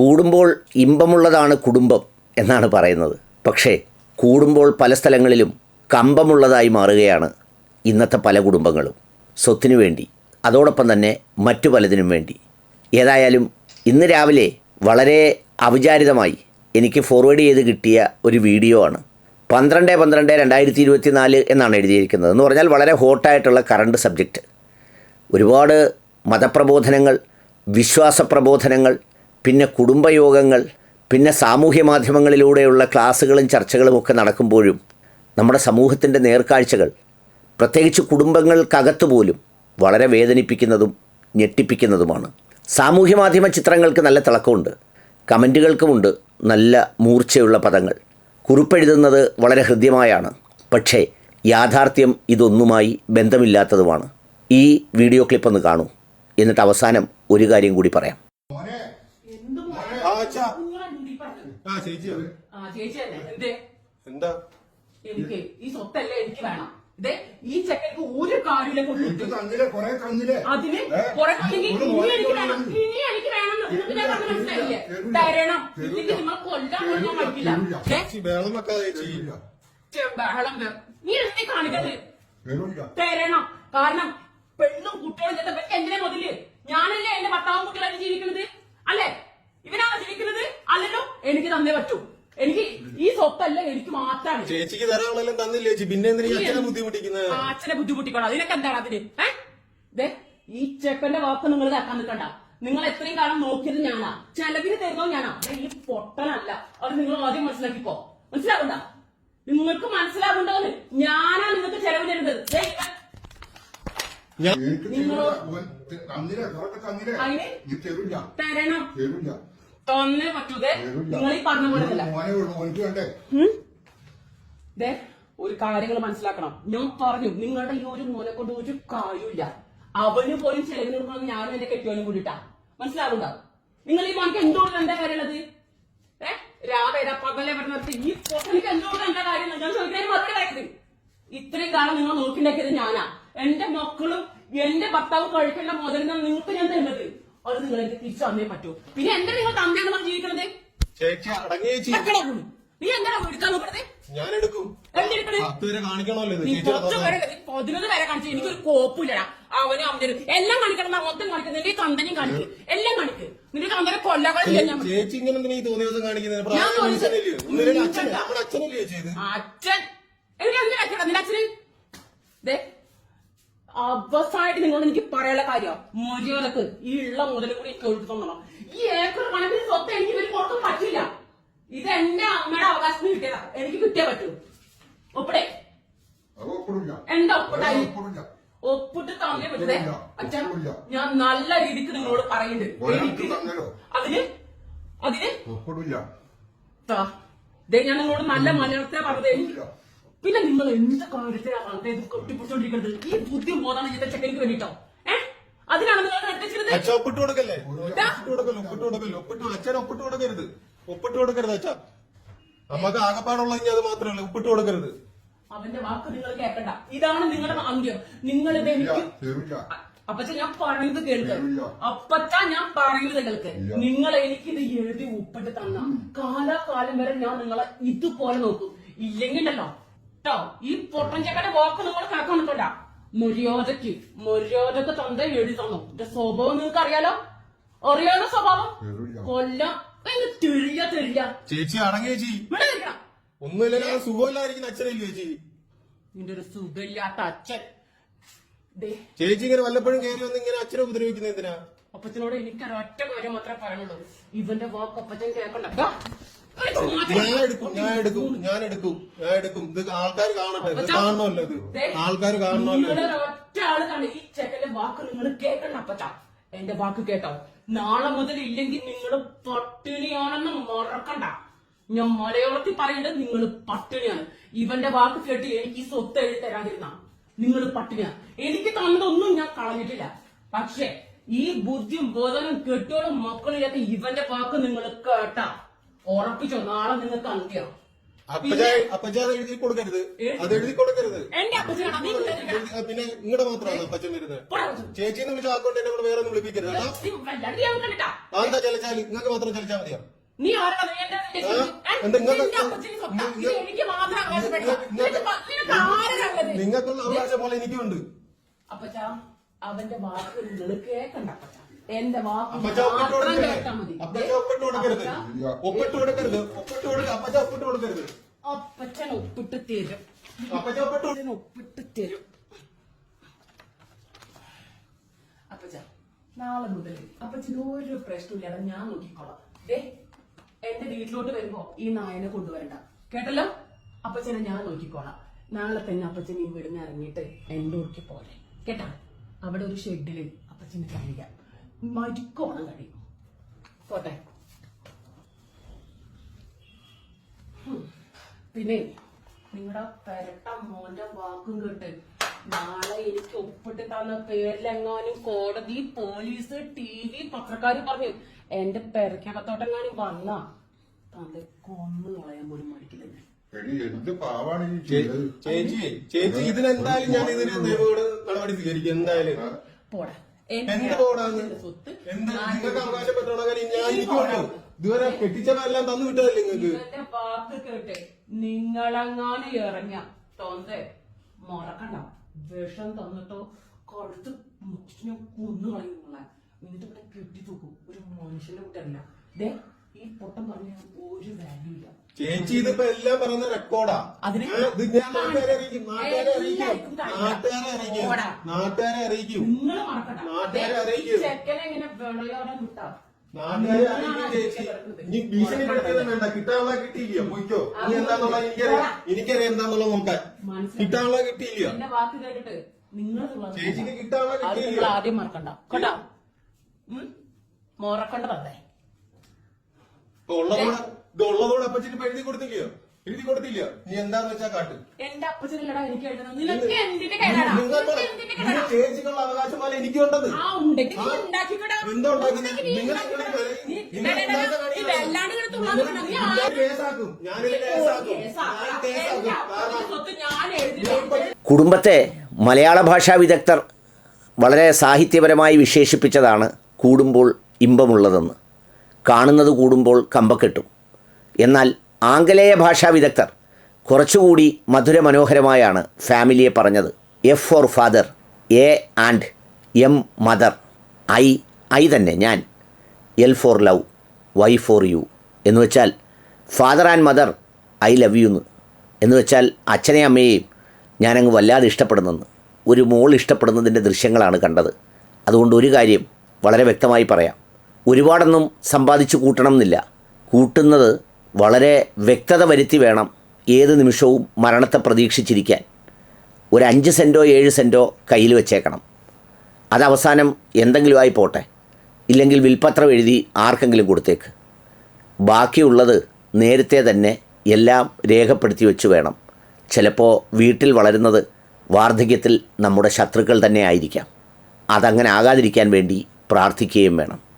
കൂടുമ്പോൾ ഇമ്പമുള്ളതാണ് കുടുംബം എന്നാണ് പറയുന്നത്. പക്ഷേ കൂടുമ്പോൾ പല സ്ഥലങ്ങളിലും കമ്പമുള്ളതായി മാറുകയാണ് ഇന്നത്തെ പല കുടുംബങ്ങളും. സ്വത്തിനു വേണ്ടി അതോടൊപ്പം തന്നെ മറ്റു പലതിനും വേണ്ടി. ഏതായാലും ഇന്ന് രാവിലെ വളരെ അവിചാരിതമായി എനിക്ക് ഫോർവേഡ് ചെയ്ത് കിട്ടിയ ഒരു വീഡിയോ ആണ്. പന്ത്രണ്ട് പന്ത്രണ്ട് രണ്ടായിരത്തി ഇരുപത്തി നാല് എന്നാണ് എഴുതിയിരിക്കുന്നത്. എന്ന് പറഞ്ഞാൽ വളരെ ഹോട്ടായിട്ടുള്ള കറണ്ട് സബ്ജക്റ്റ് ഒരുപാട് മതപ്രബോധനങ്ങൾ വിശ്വാസ പ്രബോധനങ്ങൾ പിന്നെ കുടുംബയോഗങ്ങൾ പിന്നെ സാമൂഹ്യ മാധ്യമങ്ങളിലൂടെയുള്ള ക്ലാസ്സുകളും ചർച്ചകളും ഒക്കെ നടക്കുമ്പോഴും നമ്മുടെ സമൂഹത്തിന്റെ നേർക്കാഴ്ചകൾ പ്രത്യേകിച്ച് കുടുംബങ്ങൾക്കകത്ത് പോലും വളരെ വേദനിപ്പിക്കുന്നതും ഞെട്ടിപ്പിക്കുന്നതുമാണ്. സാമൂഹ്യ മാധ്യമ ചിത്രങ്ങൾക്ക് നല്ല തിളക്കമുണ്ട്. കമന്റുകൾക്കുമുണ്ട് നല്ല മൂർച്ചയുള്ള പദങ്ങൾ. കുറിപ്പെഴുതുന്നത് വളരെ ഹൃദ്യമായാണ്. പക്ഷേ യാഥാർത്ഥ്യം ഇതൊന്നുമായി ബന്ധമില്ലാത്തതുമാണ്. ഈ വീഡിയോ ക്ലിപ്പ് ഒന്ന് കാണൂ. എന്നിട്ട് അവസാനം ഒരു കാര്യം കൂടി പറയാം എന്തും ആ, അച്ഛാ. നിങ്ങളാണ് ഈ പറഞ്ഞത്. ആ ചേച്ചി ആ ചേച്ചി തന്നെ. എന്തേ? എന്താ? എനിക്ക് ഈ സ്വത്തല്ലേ എനിക്ക് വേണം. ഇതേ ഈ ചെക്കൻക്ക് ഒരു കാര്യമില്ല കൊണ്ടിട്ട് തന്നില്ലേ കൊറേ തന്നില്ലേ അതിന്? കുറെ ഇനി എനിക്ക് വേണം. ഇനി എനിക്ക് വേണം നിങ്ങൾക്ക് ഞാൻ പറഞ്ഞ മനസ്സിലായില്ലേ? തരണം. ഇല്ലെങ്കിൽ നിങ്ങൾ കൊല്ലാൻ പോലും ഞാൻ തരൂല. ഏ? ചേച്ചി ബഹളം വെക്കാതെ ചേച്ചി. തരൂല. ബഹളം വേ- നീ. തരണം. കാരണം പെണ്ണും കുട്ടികളും ഇവർക്ക് എന്തിനാ മുതൽ? ഞാനല്ലേ എന്റെ ഭർത്താവും കുട്ടികളായിട്ട് ജീവിക്കുന്നത് അല്ലേ? ഇവനാണ് ജീവിക്കുന്നത് അല്ലല്ലോ? എനിക്ക് തന്നേ പറ്റൂ. എനിക്ക് ഈ സ്വത്തല്ല എനിക്ക് മാത്രമാണ്. ചേച്ചിക്ക് ധാരാളം തന്നില്ല ചേച്ചി? പിന്നെ എന്തിനാ അച്ഛനെ ബുദ്ധിമുട്ടിക്കുന്നത്? അച്ഛനെ ബുദ്ധിമുട്ടിക്കണം. അതിനൊക്കെ എന്താണ് അതിന്? ഏ? ദേ ഈ ചെക്കന്റെ വാക്ക് നിങ്ങൾ ഇതാക്കാൻ നിൽക്കണ്ട. നിങ്ങൾ എത്രയും കാലം നോക്കിയത് ഞാനാ. ചെലവിന് തരുന്നോ ഞാനാ. ഈ പൊട്ടനല്ല. അത് നിങ്ങൾ ആദ്യം മനസ്സിലാക്കിക്കോ. മനസ്സിലാകണ്ട നിങ്ങൾക്ക് മനസ്സിലാകണ്ടോന്ന് ഞാനാ നിങ്ങൾക്ക് ചെലവ് തരുന്നത്. തരണം. പറ്റൂതേ നിങ്ങൾ ഈ പറഞ്ഞ പോലെ ഒരു കാര്യങ്ങൾ മനസ്സിലാക്കണം. ഞാൻ പറഞ്ഞു നിങ്ങളുടെ ഈ ഒരു മോനെ കൊണ്ട് ഒരു കാര്യമില്ല അവന് പോലും ചെലവിന് കൊടുക്കണം ഞാനും എന്റെ കെട്ടിയോനും കൂടിട്ടാ മനസ്സിലാവുണ്ടോ നിങ്ങൾ ഈ മോനക്ക് എന്തുകൊണ്ട് എന്താ കാര്യമുള്ളത്? ഏ? രാവിലെ പകലെ പറഞ്ഞിട്ട് ഈ പൊട്ടനിക്ക് എന്തുകൊണ്ട് എന്താ കാര്യം ഞാൻ ചോദിക്കാൻ മറുപടി കാര്യത്തിൽ ഇത്രയും കാലം നിങ്ങൾ നോക്കിണ്ടാക്കിയത് ഞാനാ. എന്റെ മക്കളും എന്റെ ഭർത്താവ് കഴിക്കേണ്ട മുതലിനാ നിങ്ങൾക്ക് ഞാൻ തരുന്നത്. അത് നിങ്ങൾ എനിക്ക് തിരിച്ചു തന്നേ പറ്റൂ. പിന്നെ എന്താ നിങ്ങൾ തന്നെയാണ് പറഞ്ഞ് ജീവിക്കണത്? ചേച്ചി അടങ്ങി ചേച്ചി. എക്കടെ പോണു? നീ എന്താ എടുക്കാൻ നോക്കണത്? ഞാൻ എടുക്കും. എന്തെടുക്കണേ പത്ത് വരെ കാണിക്കണമല്ലോ ഇത് നീ പതിനൊന്ന് കാണിച്ചു എനിക്കൊരു കോപ്പില്ലടാ അവനും അവനും എല്ലാം കാണിക്കണം മൊത്തം കാണിക്കും. നിന്റെ ഈ കന്തനെയും കാണിക്കും. എല്ലാം കാണിക്കും. നിന്റെ കന്തനെ കൊല്ലകളില്ല ഞാൻ ചേച്ചി ഇങ്ങനെ എന്തിനാ ഈ തോന്നിയ ദിവസം കാണിക്കുന്നത് ഞാൻ പ്രായം തോന്നിയ- മനുഷ്യനല്ലേ ഒന്നിനും ഉം, അച്ഛൻ. നമ്മുടെ അച്ഛനല്ലേ ചേച്ചി ഇത്? അച്ഛൻ. എനിക്ക് എന്തിനാ അച്ഛനാ? നിന്റെ അച്ഛന്? ദേ അവസാനമായിട്ട് നിങ്ങളോട് എനിക്ക് പറയാനുള്ള കാര്യം മര്യാദയ്ക്ക് ഈ ഉള്ള മുതൽ കൂടി എനിക്ക് തന്നണം. ഈ ഏക്കർ കണക്കിന് സ്വത്ത് എനിക്ക് ഇവർ കൊടുക്കാൻ പറ്റില്ല ഇത് എന്റെ അമ്മയുടെ അവകാശത്തിന് കിട്ടിയതാ. എനിക്ക് കിട്ടിയേ പറ്റൂ. ഒപ്പിടേ. എന്താ ഒപ്പിട്ടായി ഒപ്പിട്ട് തന്നെ പറ്റേ. അച്ഛൻ. ഞാൻ നല്ല രീതിക്ക് നിങ്ങളോട് പറയുന്നുണ്ട് എനിക്ക്. അതിന് അതിന്? ഒപ്പിടില്ല. ഞാൻ നിങ്ങളോട് നല്ല മലയാളത്തെ പറഞ്ഞത്. എനിക്ക് പിന്നെ നിങ്ങൾ എന്ത് കാര്യത്തിലാണ് ഇത് കൊട്ടിപ്പിടിച്ചോണ്ടിരിക്കുന്നത് ഈ ബുദ്ധി പോകാൻ ചെയ്ത ചെക്കനിക്ക് വേണ്ടിട്ടോ? അതിനാണ് നിങ്ങൾ നിർദ്ദേശിച്ചത് അച്ഛൻ ഒപ്പിട്ട് കൊടുക്കല്ലേ? ഒപ്പിട്ട് കൊടുക്കല്ലോ ഒപ്പിട്ട് കൊടുക്കല്ലോ? ഒപ്പിട്ട് അച്ഛൻ ഒപ്പിട്ട് കൊടുക്കരുത്. ഒപ്പിട്ട് കൊടുക്കരുത് അച്ഛ. നമുക്ക് ആകപ്പാടുള്ള ഇനി അത് മാത്രമല്ല ഒപ്പിട്ട് കൊടുക്കരുത്. അവന്റെ വാക്ക് നിങ്ങൾ കേൾക്കണ്ട. ഇതാണ് നിങ്ങളുടെ അന്ത്യം. നിങ്ങൾ ഇത് എനിക്ക് അപ്പച്ച ഞാൻ പറയുന്നത് കേൾക്ക്. അപ്പച്ച ഞാൻ പറയുന്നത് കേൾക്ക്. നിങ്ങൾ എനിക്ക് ഇത് എഴുതി ഒപ്പിട്ട് തന്ന. കാലാകാലം വരെ ഞാൻ നിങ്ങളെ ഇതുപോലെ നോക്കും. ഇല്ലെങ്കിലല്ലോ കേട്ടോ ഈ പൊട്ടഞ്ചക്കടെ വാക്ക് നമ്മൾ കേൾക്കാനിട്ടല്ല മര്യാദയ്ക്ക് മര്യാദയ്ക്ക് തന്ത എഴുതി തന്നു. എന്റെ സ്വഭാവം നിങ്ങൾക്ക് അറിയാലോ? അറിയാലോ സ്വഭാവം. കൊല്ലം. തെരിയ തെരിയ. ചേച്ചി അടങ്ങി ചേച്ചി. ഒന്നുമില്ല സുഖമില്ലായിരിക്കുന്ന അച്ഛനല്ലേ ചേച്ചി? നിന്റെ ഒരു സുഖമില്ലാത്ത അച്ഛൻ. ചേച്ചി ഇങ്ങനെ വല്ലപ്പോഴും കയറി വന്ന് ഇങ്ങനെ അച്ഛനെ ഉപദ്രവിക്കുന്ന എന്തിനാ? അപ്പച്ചനോട് എനിക്ക് ഒരൊറ്റ കാര്യം മാത്രമേ പറയാനുള്ളൂ ഇവന്റെ വാക്ക് അപ്പച്ചൻ കേൾക്കണ്ട. ഞാൻ എടുക്കും ഞാൻ എടുക്കും ഞാൻ എടുക്കും ഞാൻ എടുക്കും ഇത് ആൾക്കാർ കാണട്ടെ ഇത് കാണണമല്ലോ ഇത്. ആൾക്കാർ കാണണമല്ലോ നിങ്ങളെ ഒറ്റ ആൾ കാണും ഈ ചെക്കന്റെ വാക്ക് നിങ്ങൾ കേൾക്കണം അപ്പച്ച. എന്റെ വാക്ക് കേട്ടോ. നാളെ മുതൽ ഇല്ലെങ്കിൽ നിങ്ങൾ പട്ടിണിയാണെന്ന് മറക്കണ്ട. ഞാൻ മലയാളത്തിൽ പറയേണ്ടത് നിങ്ങൾ പട്ടിണിയാണ്. ഇവന്റെ വാക്ക് കേട്ട് എനിക്ക് ഈ സ്വത്ത് എഴുതി തരാതിരുന്ന. നിങ്ങൾ പട്ടിണിയാണ് എനിക്ക് തന്നതൊന്നും ഞാൻ കളഞ്ഞിട്ടില്ല. പക്ഷേ ഈ ബുദ്ധിയും ബോധനും കെട്ടോളും മക്കളില്ലാത്ത ഇവന്റെ വാക്ക് നിങ്ങൾ കേട്ടാ. ഉറപ്പിച്ചോ? നാളെ നിങ്ങൾക്ക് അന്ത്യം. എഴുതി കൊടുക്കരുത്. അത് എഴുതി കൊടുക്കരുത്. പിന്നെ ഇങ്ങടെ മാത്രമാണ് അപ്പച്ചൻ വരുന്നത്. ചേച്ചി അപ്പച്ചൻ. ചേച്ചിന്ന് വിളിച്ച ആക്കോണ്ട് എന്നെ കൂടെ വേറെ ഒന്നും വിളിപ്പിക്കരുത് കേട്ടോ. നീ എന്താ ചലിച്ചാൽ നിങ്ങൾക്ക് മാത്രം ചലിച്ചാൽ മതിയോ? നിങ്ങൾക്കുള്ള അവകാശം പോലെ എനിക്കുണ്ട് അപ്പച്ചാ അവന്റെ വാക്കുകൾ നിങ്ങൾ കേൾക്കണ്ട എന്റെ വാക്ക് അപ്പച്ച ഒപ്പിട്ട് മാത്രം കേട്ടാ മതി. അപ്പച്ചൻ തരും. അപ്പച്ച ഒപ്പിട്ട് കൊടു- അപ്പച്ചൻ ഒപ്പിട്ട് തരും. അപ്പച്ച നാളെ മുതൽ അപ്പച്ചന് ഒരു പ്രശ്നമില്ലാതെ ഞാൻ നോക്കിക്കോളാം. ദേ എന്റെ വീട്ടിലോട്ട് വരുമ്പോ ഈ നായനെ കൊണ്ടുവരണ്ട. കേട്ടല്ലോ? അപ്പച്ചനെ ഞാൻ നോക്കിക്കോളാം. നാളെ തന്നെ അപ്പച്ചൻ ഈ വീടിന് ഇറങ്ങിയിട്ട് എന്റെ ഊർക്ക് പോലെ കേട്ടാ? അവിടെ ഒരു ഷെഡിൽ അപ്പച്ചന് കഴിയാം മരിക്കോണം കഴിയും പോട്ടെ. പിന്നെ നിങ്ങളുടെ പെരട്ട മോന്റെ വാക്കും കേട്ട് നാളെ എനിക്ക് ഒപ്പിട്ട് തന്ന പേരിലെങ്ങാനും കോടതി പോലീസ് ടി വി പത്രക്കാർ പറഞ്ഞു എന്റെ പെരക്കകത്തോട്ടെങ്ങാനും വന്ന തന്റെ കൊന്നു കളയാൻ പോലും മടിക്കില്ല ഞാൻ. ചേച്ചി ചേച്ചി ഇതിനെന്തായാലും ഞാൻ ഇതിന് നിയമോട് നടപടി സ്വീകരിക്കും. എന്തായാലും. പോടാ. എന്ത് പോടാന്ന് എന്ത്? നിങ്ങൾക്ക് അവകാശപ്പെട്ടോണ കാര്യം ഞാൻ എനിക്കുണ്ട് ഇതുവരെ കെട്ടിച്ചവരെല്ലാം തന്നു വിട്ടതല്ലേ നിങ്ങൾക്ക്? എന്റെ വാക്ക് കേട്ടെ. നിങ്ങളെങ്ങാനും ഇറങ്ങ തോന്നേ മറക്കണ്ട വിഷം തന്നിട്ടോ കൊടുത്ത് മുറ്റിനെ കൊന്നു കളയും നിങ്ങളെ എന്നിട്ട് ഇവിടെ കെട്ടി തൂക്കും ഒരു മനുഷ്യന്റെ കൂട്ടല്ല ദേ ഈ പൊട്ടം പറഞ്ഞ ഒരു വാല്യൂ ഇല്ല. ചേച്ചി ഇതിപ്പോ എല്ലാം പറയുന്ന റെക്കോർഡാ അതിന് ഏ, ഇത് ഞാൻ നാട്ടുകാരെ അറിയിക്കും നാട്ടുകാരെ അറിയിക്കും. നാട്ടുകാരെ അറിയിക്കും. നാട്ടുകാരെ അറിയിക്കും. നിങ്ങൾ മറക്കണ്ട. നാട്ടുകാരെ അറിയിക്കും. ചെക്കനെ ഇങ്ങനെ വിളയോടെ വിട്ടാ നാട്ടുകാരെ അറിയിക്കും ചേച്ചി. ഇനി ഭീഷണിപ്പെടുത്തിയത് വേണ്ട. കിട്ടാനുള്ള കിട്ടിയില്ല. പോയിക്കോ. ഇനി എന്താന്നുള്ള എനിക്കറിയാം. എനിക്കറിയാം എന്താന്നുള്ള നോക്കാൻ കിട്ടാനുള്ള കിട്ടിയില്ല. എന്റെ വാക്ക് കേട്ടിട്ട് നിങ്ങൾ ചേച്ചിക്ക് കിട്ടാനുള്ള കിട്ടിയില്ല. ആദ്യം മറക്കണ്ട. കേട്ടോ? മറക്കണ്ടതല്ലേ ഉള്ളതോടെ ഇത് ഉള്ളതോടെ അപ്പച്ചിന് ഇപ്പൊ എഴുതി കൊടുത്തില്ലയോ? എഴുതി കൊടുത്തില്ല നീ എന്താന്ന് വെച്ചാ കാട്ട്. എന്റെ അപ്പച്ചനല്ലടാ എനിക്ക് എഴുതണം നിനക്ക് എന്തിന്റെ കേടാടാ? നിങ്ങൾക്ക് നിനക്ക് എന്തിന്റെ നിങ്ങൾ കേടാ ചേച്ചിക്കുള്ള അവകാശം പോലെ എനിക്കുണ്ടെന്ന് ആ ഉണ്ടെങ്കിൽ നീ ഉണ്ടാക്കിക്കോടാ. എന്താ ഉണ്ടാക്കുന്നത്? ഉണ്ടെങ്കിൽ നീ നിങ്ങൾ ഉണ്ടാക്കിക്കോടാ. നിങ്ങൾ നീ നിങ്ങൾ ഇടയിടയിൽ ഉണ്ടാക്കാൻ നീ കാണിക്കുന്നത് ഇങ്ങനെ തുള്ളാൻ നിൽക്കണം. നീ ഞാൻ ആരും? കേസാക്കും ഞാനിത് കേസാക്കും. കേസാക്കടാ. ഞാൻ കേസാക്കും. എന്റെ അപ്പച്ചന്റെ കാരണം സ്വത്ത് ഞാൻ എഴുതി ഞാൻ ഇപ്പൊ കുടുംബത്തെ മലയാള ഭാഷാ വിദഗ്ധർ വളരെ സാഹിത്യപരമായി വിശേഷിപ്പിച്ചതാണ് കൂടുമ്പോൾ ഇമ്പമുള്ളതെന്ന്. കാണുന്നത് കൂടുമ്പോൾ കമ്പക്കെട്ടും. എന്നാൽ ആംഗലേയ ഭാഷാ വിദഗ്ധർ കുറച്ചുകൂടി മധുര മനോഹരമായാണ് ഫാമിലിയെ പറഞ്ഞത്. F for father A and M mother I I തന്നെ ഞാൻ. L for love Y for you എന്ന് വെച്ചാൽ father and mother I love you എന്ന് എന്ന് വെച്ചാൽ അച്ഛനെയും അമ്മയെയും ഞാനങ്ങ് വല്ലാതെ ഇഷ്ടപ്പെടുന്നെന്ന്. ഒരു മോൾ ഇഷ്ടപ്പെടുന്നതിന്റെ ദൃശ്യങ്ങളാണ് കണ്ടത്. അതുകൊണ്ട് ഒരു കാര്യം വളരെ വ്യക്തമായി പറയാം. ഒരുപാടൊന്നും സമ്പാദിച്ചു കൂട്ടണം എന്നില്ല കൂട്ടുന്നത് വളരെ വ്യക്തത വരുത്തി വേണം ഏത് നിമിഷവും മരണത്തെ പ്രതീക്ഷിച്ചിരിക്കാൻ. ഒരു അഞ്ച് സെന്റോ ഏഴ് സെന്റോ കയ്യിൽ വെച്ചേക്കണം. അത് അവസാനം എന്തെങ്കിലുമായി പോട്ടെ. ഇല്ലെങ്കിൽ വിൽപ്പത്രം എഴുതി ആർക്കെങ്കിലും കൊടുത്തേക്ക്. ബാക്കിയുള്ളത് നേരത്തെ തന്നെ എല്ലാം രേഖപ്പെടുത്തി വെച്ച് വേണം. ചിലപ്പോൾ വീട്ടിൽ വളരുന്നത് വാർദ്ധക്യത്തിൽ നമ്മുടെ ശത്രുക്കൾ തന്നെ ആയിരിക്കാം. അതങ്ങനെ ആകാതിരിക്കാൻ വേണ്ടി പ്രാർത്ഥിക്കുകയും വേണം.